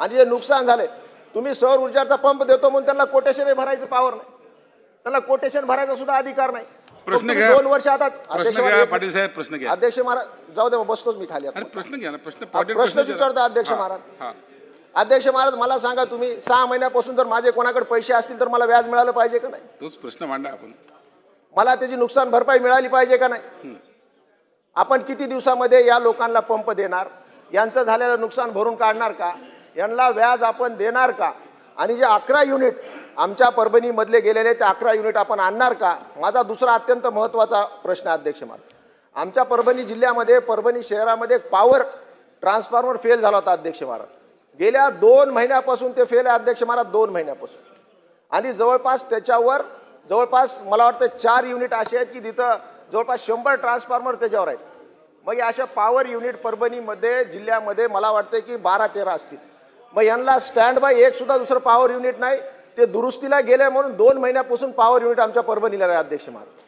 आणि जे नुकसान झाले तुम्ही सौर ऊर्जाचा पंप देतो म्हणून त्यांना कोटेशन भरायचं पावर नाही. त्यांना कोटेशन भरायचा सुद्धा अधिकार नाही. प्रश्न घ्या. दोन वर्ष आता अध्यक्ष पाटील साहेब प्रश्न घ्या. अध्यक्ष महाराज जाऊ दे बसतोच मी खाली. प्रश्न घ्या ना प्रश्न प्रश्न विचारा. विचारतो अध्यक्ष महाराज. अध्यक्ष महाराज मला सांगा तुम्ही सहा महिन्यापासून जर माझे कोणाकडे पैसे असतील तर मला व्याज मिळालं पाहिजे का नाही? तोच प्रश्न मांडा आपण. मला त्याची नुकसान भरपाई मिळाली पाहिजे का नाही? आपण किती दिवसामध्ये या लोकांना पंप देणार? यांचं झालेलं नुकसान भरून काढणार का? यांना व्याज आपण देणार का? आणि जे अकरा युनिट आमच्या परभणीमधले गेलेले ते अकरा युनिट आपण आणणार का? माझा दुसरा अत्यंत महत्त्वाचा प्रश्न अध्यक्ष महाराज आमच्या परभणी जिल्ह्यामध्ये परभणी शहरामध्ये पॉवर ट्रान्सफॉर्मर फेल झाला होता अध्यक्ष महाराज गेल्या दोन महिन्यापासून ते फेल आहे अध्यक्ष महाराज दोन महिन्यापासून. आणि जवळपास त्याच्यावर जवळपास मला वाटतं चार युनिट असे आहेत की तिथं जवळपास शंभर ट्रान्सफॉर्मर त्याच्यावर आहेत. मग या अशा पॉवर युनिट परभणीमध्ये जिल्ह्यामध्ये मला वाटतं की बारा तेरा असतील. मग यांना स्टँड बाय एक सुद्धा दुसरं पॉवर युनिट नाही. ते दुरुस्तीला गेले म्हणून दोन महिन्यापासून पॉवर युनिट आमच्या परभणीला आहे अध्यक्ष महाराज.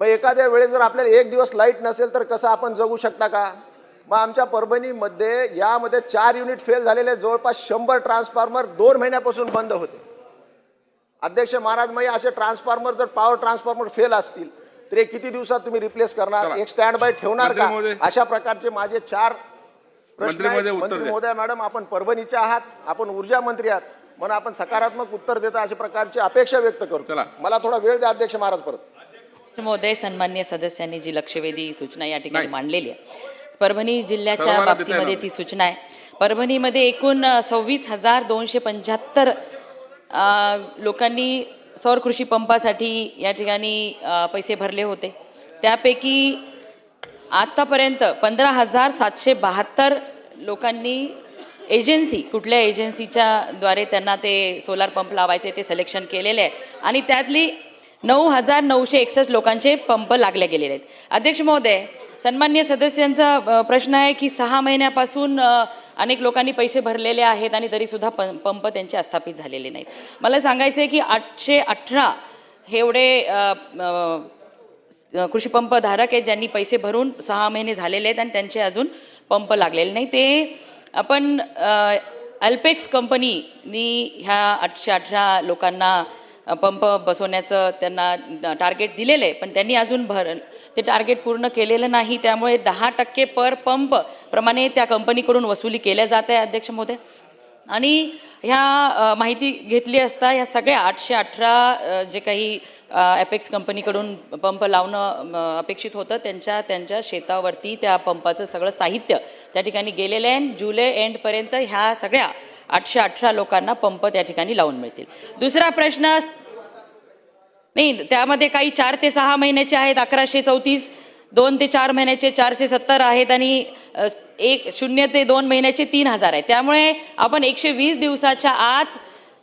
मग एखाद्या वेळेस जर आपल्याला एक दिवस लाइट नसेल तर कसं आपण जगू शकता का? मग आमच्या परभणीमध्ये यामध्ये चार युनिट फेल झालेले जवळपास शंभर ट्रान्सफॉर्मर दोन महिन्यापासून बंद होते. अध्यक्ष महाराज मग असे ट्रान्सफॉर्मर जर पॉवर ट्रान्सफॉर्मर फेल असतील तर हे किती दिवसात तुम्ही रिप्लेस करणार. एक स्टँड बाय ठेवणार का. अशा प्रकारचे माझे चार प्रश्न मंत्री. महोदय, उत्तर मंत्री द्या. महोदय मॅडम आपण परभणीचे आहात आपण ऊर्जा मंत्री आहात म्हणून आपण सकारात्मक उत्तर देता अशा प्रकारची अपेक्षा व्यक्त करतो चला. मला थोडा वेळ द्या अध्यक्ष महाराज परत महोदय सन्मान्य सदस्यांनी जी लक्षवेधी सूचना या ठिकाणी नाही. मांडलेली आहे परभणी जिल्ह्याच्या सर्वांना देता बाबतीमध्ये येणार ती सूचना आहे परभणीमध्ये एकूण सव्वीस हजार दोनशे पंच्याहत्तर लोकांनी सौर कृषी पंपासाठी या ठिकाणी अ, पैसे भरले होते त्यापैकी आत्तापर्यंत पंधरा हजार सातशे बहात्तर लोकांनी एजन्सी कुठल्या एजन्सीच्या द्वारे त्यांना ते सोलार पंप लावायचे ते सिलेक्शन केलेले आहे. आणि त्यातली नऊ हजार नऊशे एकसष्ट लोकांचे पंप लागले गेलेले आहेत. अध्यक्ष महोदय सन्मान्य सदस्यांचा प्रश्न आहे की सहा महिन्यापासून अनेक लोकांनी पैसे भरलेले आहेत आणि तरीसुद्धा पं पंप त्यांचे अस्थापित झालेले नाहीत. मला सांगायचं आहे की आठशे अठरा हे एवढे अ, कृषी पंप धारक आहेत ज्यांनी पैसे भरून सहा महिने झालेले आहेत आणि त्यांचे अजून पंप लागलेले नाही. ते आपण अल्पेक्स कंपनीनी ह्या आठशे अठरा लोकांना पंप बसवण्याचं त्यांना टार्गेट दिलेलं आहे. पण त्यांनी अजून भर ते टार्गेट पूर्ण केलेलं नाही. त्यामुळे दहा टक्के पर पंप प्रमाणे त्या कंपनीकडून वसुली केल्या जात आहे अध्यक्ष महोदय. आणि ह्या माहिती घेतली असता ह्या सगळ्या आठशे अठरा जे काही ॲपेक्स कंपनीकडून पंप लावणं अपेक्षित होतं त्यांच्या त्यांच्या शेतावरती त्या पंपाचं सगळं साहित्य त्या ठिकाणी गेलेलं आहे. आणि जुलै एंडपर्यंत ह्या सगळ्या आठशे अठरा लोकांना पंप त्या ठिकाणी लावून मिळतील. दुसरा प्रश्न नाही त्यामध्ये काही चार ते सहा महिन्याचे आहेत अकराशे चौतीस दोन ते चार महिन्याचे चारशे सत्तर आहेत आणि एक शून्य ते दोन महिन्याचे तीन हजार आहे. त्यामुळे आपण एकशे वीस दिवसाच्या आत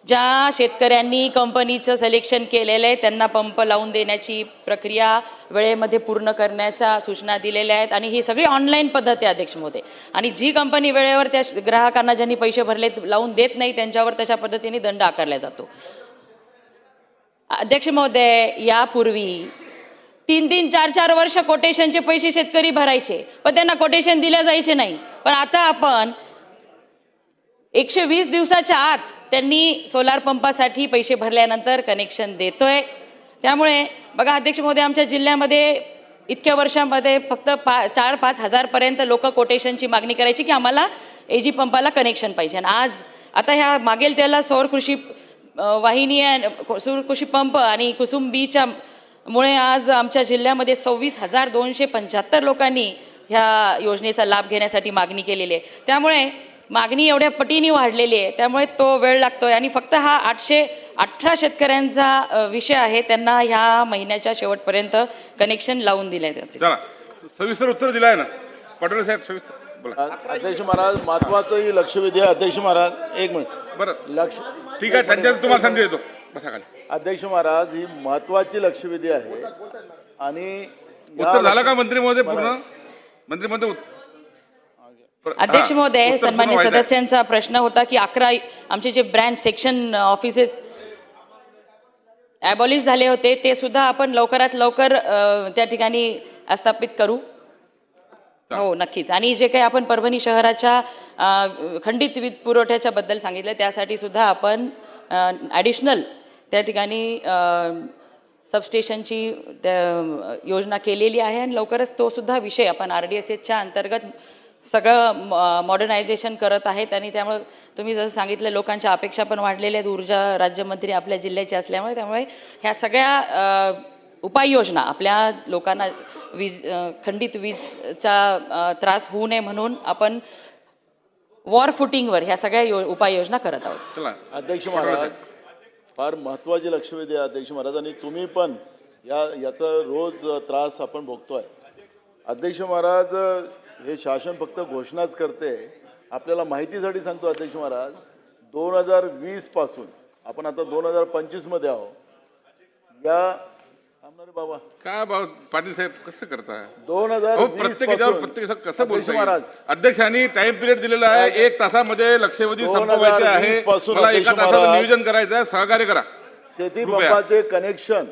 ज्या शेतकऱ्यांनी कंपनीचं सिलेक्शन केलेलं आहे त्यांना पंप लावून देण्याची प्रक्रिया वेळेमध्ये पूर्ण करण्याच्या सूचना दिलेल्या आहेत. आणि ही सगळी ऑनलाईन पद्धत आहे अध्यक्ष महोदय आणि जी कंपनी वेळेवर त्या ग्राहकांना ज्यांनी पैसे भरले लावून देत नाही त्यांच्यावर तशा पद्धतीने दंड आकारला जातो. अध्यक्ष महोदय यापूर्वी तीन तीन चार चार वर्ष कोटेशनचे पैसे शेतकरी भरायचे. पण त्यांना कोटेशन दिल्या जायचे नाही. पण आता आपण एकशे वीस दिवसाच्या आत त्यांनी सोलार पंपासाठी पैसे भरल्यानंतर कनेक्शन देतोय. त्यामुळे बघा अध्यक्ष महोदय आमच्या जिल्ह्यामध्ये इतक्या वर्षामध्ये फक्त पा चार पाच हजारपर्यंत लोक कोटेशनची मागणी करायची की आम्हाला एजी पंपाला कनेक्शन पाहिजे. आणि आज आता ह्या मागेल त्याला सौर कृषी वाहिनी आहे सौर कृषी पंप आणि कुसुम बीच्या मुळे आज आमच्या जिल्ह्यामध्ये सव्वीस हजार दोनशे पंच्याहत्तर लोकांनी ह्या योजनेचा लाभ घेण्यासाठी मागणी केलेली आहे. त्यामुळे मागणी एवढ्या पटीने वाढलेली आहे. त्यामुळे तो वेळ लागतोय. आणि फक्त हा आठशे अठरा शेतकऱ्यांचा विषय आहे. त्यांना ह्या महिन्याच्या शेवटपर्यंत कनेक्शन लावून दिले जाते. चला. सविस्तर उत्तर दिलं आहे ना? पाटील साहेब सविस्तर. बोला. अध्यक्ष महाराज महत्वाचं ही लक्षवेधी आहे. अध्यक्ष महाराज एक मिनिट. बरं. लक्ष ठीक आहे त्यांच्या तुम्हाला संधी देतो. बसा खाली. अध्यक्ष महाराज ही महत्वाची लक्षवेधी आहे. आणि उत्तर झालं का मंत्री महोदय पूर्ण? मंत्री महोदय उत- अध्यक्ष हा, महोदय उत्तर पूर्ण सन्मान्य व्हायचं आहे. सदस्यांचा प्रश्न होता की अकरा आमचे जे ब्रँच सेक्शन ऑफिसेस ॲबॉलिश झाले होते ते सुद्धा आपण लवकरात लवकर अ, त्या ठिकाणी स्थापित करू. हो नक्कीच. आणि जे काही आपण परभणी शहराच्या अ, खंडित वीज पुरवठ्याच्या बद्दल सांगितलं त्यासाठी सुद्धा आपण ॲडिशनल त्या ठिकाणी सबस्टेशनची त्या, योजना केलेली आहे आणि लवकरच तो सुद्धा विषय आपण आर डी एस एसच्या अंतर्गत सगळं मॉडर्नायझेशन करत आहेत आणि त्यामुळे तुम्ही जसं सांगितलं लोकांच्या अपेक्षा पण वाढलेल्या आहेत. ऊर्जा राज्यमंत्री आपल्या जिल्ह्याचे असल्यामुळे त्यामुळे ह्या सगळ्या उपाययोजना आपल्या लोकांना वीज खंडित वीजचा त्रास होऊ नये म्हणून आपण वॉर फुटिंगवर ह्या सगळ्या यो उपाययोजना करत आहोत. चला. अध्यक्ष महाराज फार महत्त्वाची लक्षवेधी आहे अध्यक्ष महाराज. आणि तुम्ही पण या याचा रोज त्रास आपण भोगतोय. अध्यक्ष महाराज हे शासन फक्त घोषणाच करते. आपल्याला माहितीसाठी सांगतो अध्यक्ष महाराज दोन हजार वीसपासून आपण आता दोन हजार पंचवीसमध्ये आहोत. या बाबा. काय भाऊ पाटील साहेब कसं करताय? दोन हजार प्रत्येक याच्यावर प्रत्येक याच्यावर कसं बोलता महाराज? अध्यक्षांनी टाइम पिरियड दिलेला आहे. एक तासामध्ये लक्षवेधी 2020 संपवायचे आहे. पासून मला अध्यक्ष एका तासाचं महाराज- नियोजन करायचं आहे. सहकार्य करा. शेती. पंपाचे कनेक्शन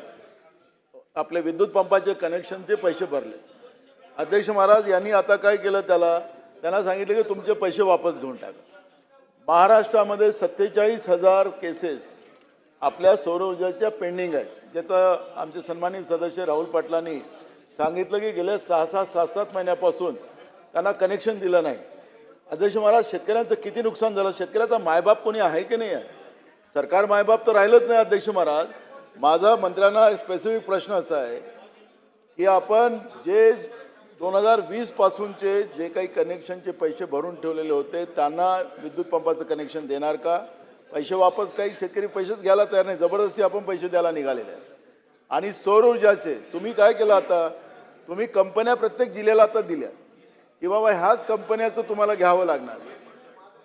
आपले विद्युत पंपाचे कनेक्शनचे पैसे भरले. अध्यक्ष महाराज यांनी आता काय केलं त्याला? त्यांना सांगितलं की तुमचे पैसे वापस घेऊन टाका. महाराष्ट्रामध्ये सत्तेचाळीस हजार केसेस आपल्या सौर ऊर्जेच्या पेंडिंग आहेत. ज्याचं आमचे सन्मानित सदस्य राहुल पाटलांनी सांगितलं की गेल्या सहा सहा सात सात महिन्यापासून त्यांना कनेक्शन दिलं नाही. अध्यक्ष महाराज शेतकऱ्यांचं किती नुकसान झालं? शेतकऱ्याचा मायबाप कोणी आहे की नाही आहे? सरकार मायबाप तर राहिलंच नाही अध्यक्ष महाराज. माझा मंत्र्यांना स्पेसिफिक प्रश्न असा आहे की आपण जे दोन हजार वीसपासूनचे जे काही कनेक्शनचे पैसे भरून ठेवलेले होते त्यांना विद्युत पंपाचं कनेक्शन देणार का? पैसे वापस काही शेतकरी पैसेच घ्यायला तयार नाही. जबरदस्ती आपण पैसे द्यायला निघालेले आहेत. आणि सौर ऊर्जाचे तुम्ही काय केलं आता? तुम्ही कंपन्या प्रत्येक जिल्ह्याला आता दिल्या. की बाबा ह्याच कंपन्याचं तुम्हाला घ्यावं लागणार.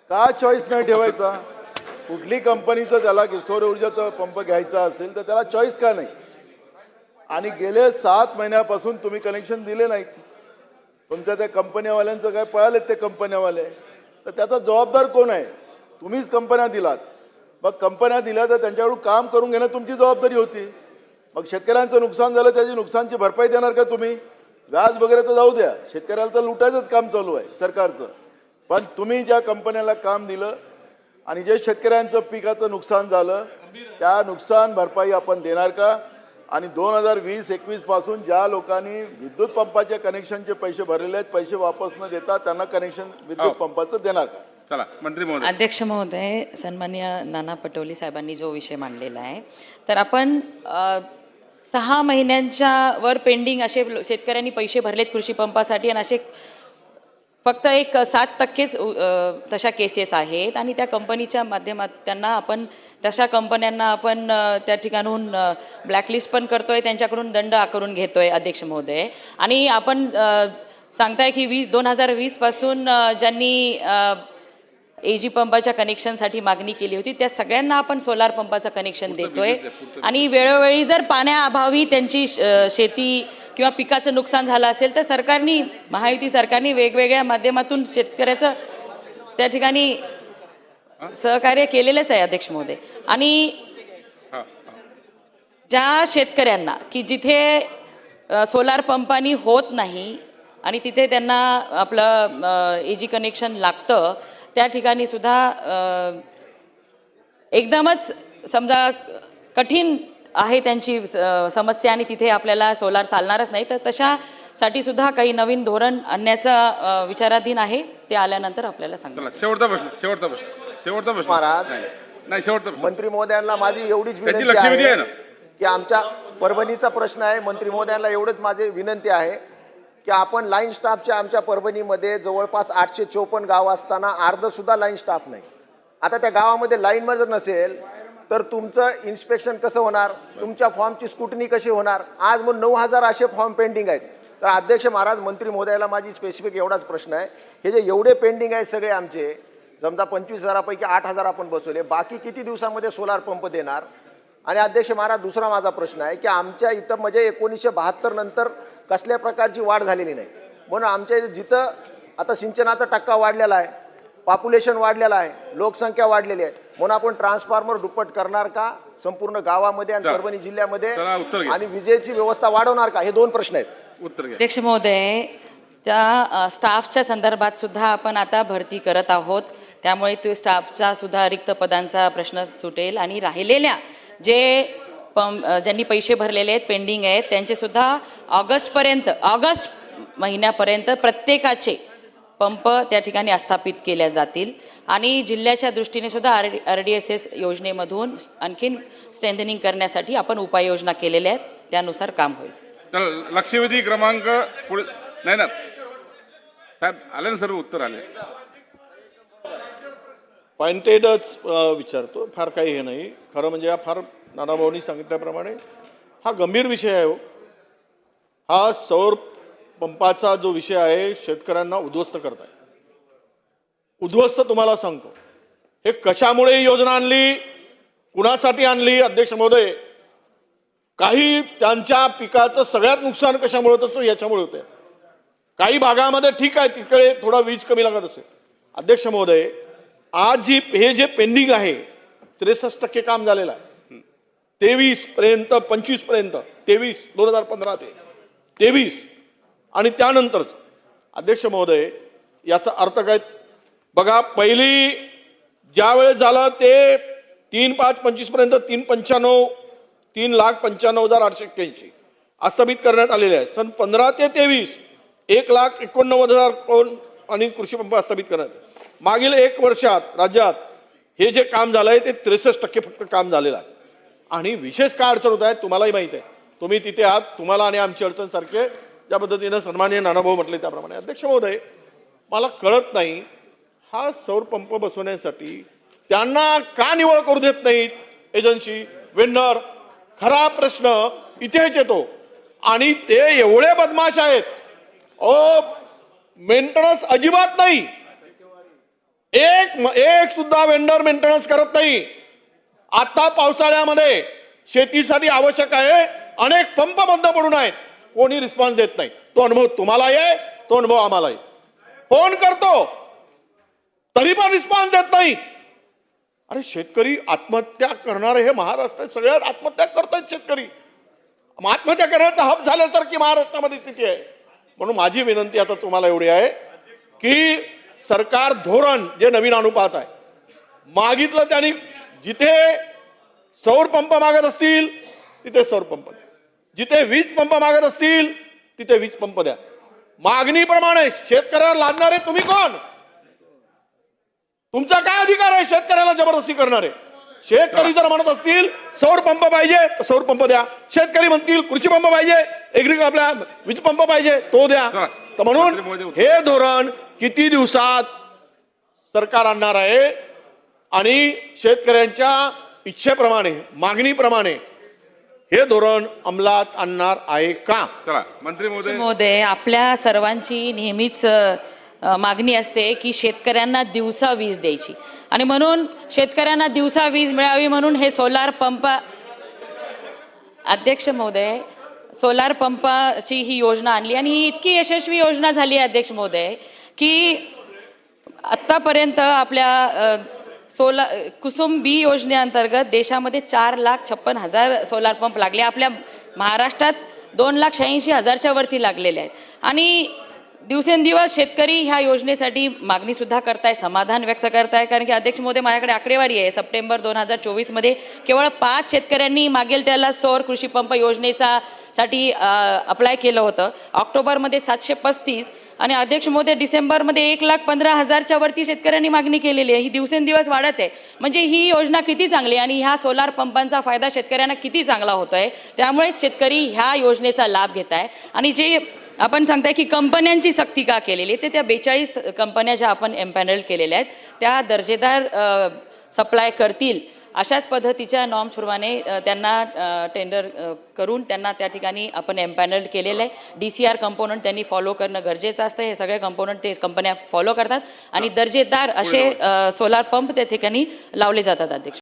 का चॉईस नाही ठेवायचा? कुठली कंपनीचं त्याला की सौर ऊर्जाचा पंप घ्यायचा असेल तर त्याला चॉईस का नाही? आणि गेले सात महिन्यापासून तुम्ही कनेक्शन दिले नाहीत. तुमच्या त्या कंपन्यावाल्यांचं काय पळालेत ते कंपन्यावाले? तर त्याचा जबाबदार कोण आहे? तुम्हीच कंपन्या दिलात. मग कंपन्या दिल्या तर त्यांच्याकडून काम करून घेणं तुमची जबाबदारी होती. मग शेतकऱ्यांचं नुकसान झालं त्याची नुकसानची भरपाई देणार का तुम्ही? व्याज वगैरे तर जाऊ द्या. शेतकऱ्याला तर लुटायचंच काम चालू आहे सरकारचं. पण तुम्ही ज्या कंपन्याला काम दिलं आणि जे शेतकऱ्यांचं पिकाचं नुकसान झालं त्या नुकसान भरपाई आपण देणार का? आणि दोन हजार वीस एकवीसपासून ज्या लोकांनी विद्युत पंपाच्या कनेक्शनचे पैसे भरलेले आहेत पैसे वापस न देता त्यांना कनेक्शन विद्युत पंपाचं देणार. चला मंत्री महोदय. अध्यक्ष महोदय सन्मान्य नाना पटोले साहेबांनी जो विषय मांडलेला आहे तर आपण सहा महिन्यांच्या वर पेंडिंग असे शेतकऱ्यांनी पैसे भरलेत कृषी पंपासाठी आणि असे फक्त एक सात टक्केच तशा केसेस आहेत आणि त्या कंपनीच्या माध्यमात त्यांना आपण तशा कंपन्यांना आपण त्या ठिकाणून ब्लॅकलिस्ट पण करतोय त्यांच्याकडून दंड आकारून घेतोय अध्यक्ष महोदय. आणि आपण सांगताय की वीस दोन हजार वीसपासून ज्यांनी अ, एजी पंपाच्या कनेक्शनसाठी मागणी केली होती त्या सगळ्यांना आपण सोलार पंपाचं कनेक्शन देतोय. आणि वेळोवेळी जर पाण्याअभावी त्यांची शेती किंवा पिकाचं नुकसान झालं असेल तर सरकारनी महायुती सरकारनी वेगवेगळ्या माध्यमातून शेतकऱ्याचं त्या ठिकाणी सहकार्य केलेलंच आहे अध्यक्ष महोदय. आणि ज्या शेतकऱ्यांना की जिथे सोलार पंपानी होत नाही आणि तिथे त्यांना आपलं एजी कनेक्शन लागतं त्या ठिकाणी सुद्धा एकदमच समजा कठीण आहे त्यांची समस्या आणि तिथे आपल्याला सोलार चालणारच नाही. तर तशासाठी सुद्धा काही नवीन धोरण आणण्याचा विचाराधीन आहे. ते आल्यानंतर आपल्याला सांगा. चला शेवटचा प्रश्न शेवटचा प्रश्न शेवटचा प्रश्न. महाराज. नाही, नाही शेवटचा मंत्री महोदयांना माझी एवढीच विनंती आहे? की आमच्या परभणीचा प्रश्न आहे. मंत्री महोदयांना एवढंच माझी विनंती आहे की आपण लाईन स्टाफच्या आमच्या परभणीमध्ये जवळपास आठशे चोपन्न गाव असताना अर्ध सुद्धा लाईन स्टाफ नाही. आता त्या गावामध्ये लाईन जर नसेल तर तुमचं इन्स्पेक्शन कसं होणार? तुमच्या फॉर्मची स्कुटनी कशी होणार? आज मग नऊ हजार असे फॉर्म पेंडिंग आहेत. तर अध्यक्ष महाराज मंत्री महोदयाला माझी स्पेसिफिक एवढाच प्रश्न आहे. हे जे एवढे पेंडिंग आहेत सगळे आमचे समजा पंचवीस हजारापैकी आठ हजार आपण बसवले. बाकी किती दिवसामध्ये सोलार पंप देणार? आणि अध्यक्ष महाराज दुसरा माझा प्रश्न आहे की आमच्या इथं म्हणजे एकोणीसशे बहात्तर नंतर कसल्या प्रकारची वाढ झालेली नाही? म्हणून आमच्या इथं जिथं आता सिंचनाचा टक्का वाढलेला आहे पॉप्युलेशन वाढलेलं आहे. लोकसंख्या वाढलेली आहे. म्हणून आपण ट्रान्सफॉर्मर दुप्पट करणार का? संपूर्ण गावामध्ये आणि चला. परभणी जिल्ह्यामध्ये चला, उत्तर घ्या. आणि विजेची व्यवस्था वाढवणार का? हे दोन प्रश्न आहेत. उत्तर घ्या. अध्यक्ष महोदय त्या अ, स्टाफच्या संदर्भात सुद्धा आपण आता भरती करत आहोत. त्यामुळे तो स्टाफचा सुद्धा रिक्त पदांचा प्रश्न सुटेल आणि राहिलेल्या जे पं अ, ज्यांनी पैसे भरलेले आहेत पेंडिंग आहेत त्यांचे सुद्धा ऑगस्टपर्यंत ऑगस्ट महिन्यापर्यंत प्रत्येकाचे पंप त्या ठिकाणी आस्थापित केल्या जातील. आणि जिल्ह्याच्या दृष्टीने सुद्धा R R D S S योजनेमधून आणखीन स्ट्रेंथनिंग करण्यासाठी आपण उपाययोजना केलेल्या आहेत. त्यानुसार काम होईल. तर लक्षवेधी क्रमांक पुढे नाही ना साहेब आले ना सर्व उत्तर आले. पॉइंटेडच विचारतो. फार काही हे नाही. खरं म्हणजे हा फार नानाभाऊनी सांगितल्याप्रमाणे हा गंभीर विषय आहे हो. हा सौर पंपाचा जो विषय आहे शेतकऱ्यांना उद्ध्वस्त करत आहे उद्ध्वस्त तुम्हाला सांगतो. हे कशामुळे ही योजना आणली? कुणासाठी आणली अध्यक्ष महोदय? काही त्यांच्या पिकाचं सगळ्यात नुकसान कशामुळे होतं याच्यामुळे होते काही भागामध्ये ठीक आहे तिकडे थोडा वीज कमी लागत असेल. अध्यक्ष महोदय आज जी हे जे पेंडिंग आहे त्रेसष्ट टक्के काम झालेलं आहे. तेवीस पर्यंत पंचवीसपर्यंत तेवीस दोन हजार पंधरा ते. तेवीस आणि त्यानंतरच अध्यक्ष महोदय याचा अर्थ काय? बघा पहिली ज्या वेळेस झालं ते तीन पाच पंचवीसपर्यंत तीन पंच्याण्णव तीन लाख पंच्याण्णव हजार आठशे एक्क्याऐंशी आस्थापित करण्यात आलेले आहे. सन पंधरा ते तेवीस एक लाख एकोणनव्वद हजार कोण आणि कृषीपंप आस्थापित करण्यात मागील एक वर्षात राज्यात हे जे काम झालं आहे ते त्रेसष्ट टक्के फक्त काम झालेलं आहे. आणि विशेष काय अडचण होत आहे तुम्हालाही माहीत आहे. तुम्ही तिथे आहात तुम्हाला आणि आमची अडचण सारखे ज्या पद्धतीनं सन्माननीय नानाभाऊ म्हटले त्याप्रमाणे. अध्यक्ष महोदय मला कळत नाही हा सौर पंप बसवण्यासाठी त्यांना का निवड करू देत नाहीत? एजन्सी वेंडर खरा प्रश्न इथेच येतो. आणि ते एवढे बदमाश आहेत. ओ मेंटेनन्स अजिबात नाही. एक एक सुद्धा वेंडर मेंटेनन्स करत नाही. आता पावसाळ्यामध्ये शेतीसाठी आवश्यक आहे अनेक पंप बंद पडून आहेत. कोणी रिस्पॉन्स देत नाही. तो अनुभव तुम्हाला आहे तो अनुभव आम्हाला आहे. फोन करतो. तरी पण रिस्पॉन्स देत नाही. अरे शेतकरी आत्महत्या करणारे हे महाराष्ट्रात सगळ्यात आत्महत्या करतायत शेतकरी. आत्महत्या करण्याचा हब झाल्यासारखी महाराष्ट्रामध्ये स्थिती आहे. म्हणून माझी विनंती आता तुम्हाला एवढी आहे की सरकार धोरण जे नवीन अनुपात आहे मागितलं त्यांनी जिथे सौर पंप मागत असतील तिथे सौर पंप. जिथे वीज पंप मागत असतील तिथे वीज पंप द्या. मागणीप्रमाणे शेतकऱ्याला लादणारे तुम्ही कोण? तुमचा काय अधिकार आहे शेतकऱ्याला जबरदस्ती करणारे? शेतकरी जर म्हणत असतील सौर पंप पाहिजे तर सौर पंप द्या. शेतकरी म्हणतील कृषी पंप पाहिजे एग्री आपल्या वीज पंप पाहिजे तो द्या. तर म्हणून. हे धोरण किती दिवसात सरकार आणणार आहे? आणि शेतकऱ्यांच्या इच्छेप्रमाणे मागणीप्रमाणे हे धोरण अंमलात आणणार आहे का? चला मंत्री महोदय. महोदय आपल्या सर्वांची नेहमीच अ, मागणी असते की शेतकऱ्यांना दिवसा वीज द्यायची. आणि म्हणून शेतकऱ्यांना दिवसा वीज मिळावी म्हणून हे सोलार पंप अध्यक्ष महोदय सोलार पंपाची ही योजना आणली आणि ही इतकी यशस्वी योजना झाली आहे अध्यक्ष महोदय की आत्तापर्यंत आपल्या अ, सोला कुसुम बी योजनेअंतर्गत देशामध्ये चार लाख छप्पन हजार सोलार पंप लागले. आपल्या महाराष्ट्रात दोन लाख शहाऐंशी हजारच्या वरती लागलेले आहेत. आणि दिवसेंदिवस शेतकरी ह्या योजनेसाठी मागणीसुद्धा करताय समाधान व्यक्त करताय. कारण की अध्यक्ष मोदी माझ्याकडे आकडेवारी आहे. सप्टेंबर दोन हजार चोवीसमध्ये केवळ पाच शेतकऱ्यांनी मागेल त्याला सौर कृषी पंप योजनेचा साठी अप्लाय केलं होतं. ऑक्टोबरमध्ये सातशे पस्तीस आणि अध्यक्ष मोदी डिसेंबरमध्ये एक लाख पंधरा हजारच्या वरती शेतकऱ्यांनी मागणी केलेली आहे. ही दिवसेंदिवस वाढत आहे. म्हणजे ही योजना किती चांगली आहे आणि ह्या सोलार पंपांचा फायदा शेतकऱ्यांना किती चांगला होतो आहे त्यामुळे शेतकरी ह्या योजनेचा लाभ घेत आहे. आणि जे आपण सांगताय की कंपन्यांची सक्ती का केलेली आहे ते त्या बेचाळीस कंपन्या ज्या आपण एम्पॅनल केलेल्या आहेत त्या दर्जेदार सप्लाय करतील. अशाच पद्धतीच्या नॉर्म्सप्रमाणे त्यांना टेंडर करून त्यांना त्या ठिकाणी आपण एम्पॅनल केलेलं आहे. डी सी आर कंपोनंट त्यांनी फॉलो करणं गरजेचं असतं. हे सगळे कंपोनंट ते कंपन्या फॉलो करतात. आणि दर्जेदार असे सोलार पंप त्या ठिकाणी लावले जातात अध्यक्ष.